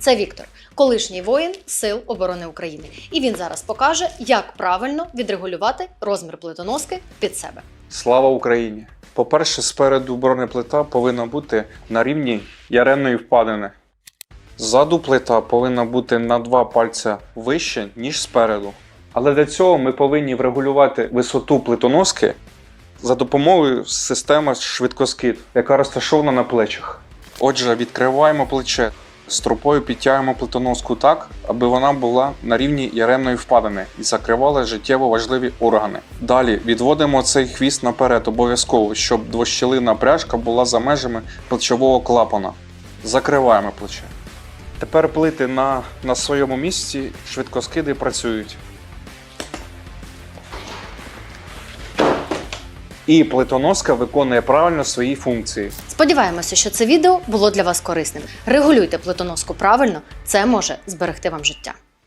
Це Віктор, колишній воїн Сил оборони України. І він зараз покаже, як правильно відрегулювати розмір плитоноски під себе. Слава Україні! По-перше, спереду бронеплита повинна бути на рівні яремної впадини. Ззаду плита повинна бути на два пальця вище, ніж спереду. Але для цього ми повинні врегулювати висоту плитоноски за допомогою системи швидкоскид, яка розташована на плечах. Отже, відкриваємо плече. Стропою підтягуємо плитоноску так, аби вона була на рівні яремної впадини і закривала життєво важливі органи. Далі відводимо цей хвіст наперед обов'язково, щоб двощелина пряжка була за межами плечового клапана. Закриваємо плече. Тепер плити на, на своєму місці, швидкоскиди працюють. І плитоноска виконує правильно свої функції. Сподіваємося, що це відео було для вас корисним. Регулюйте плитоноску правильно, це може зберегти вам життя.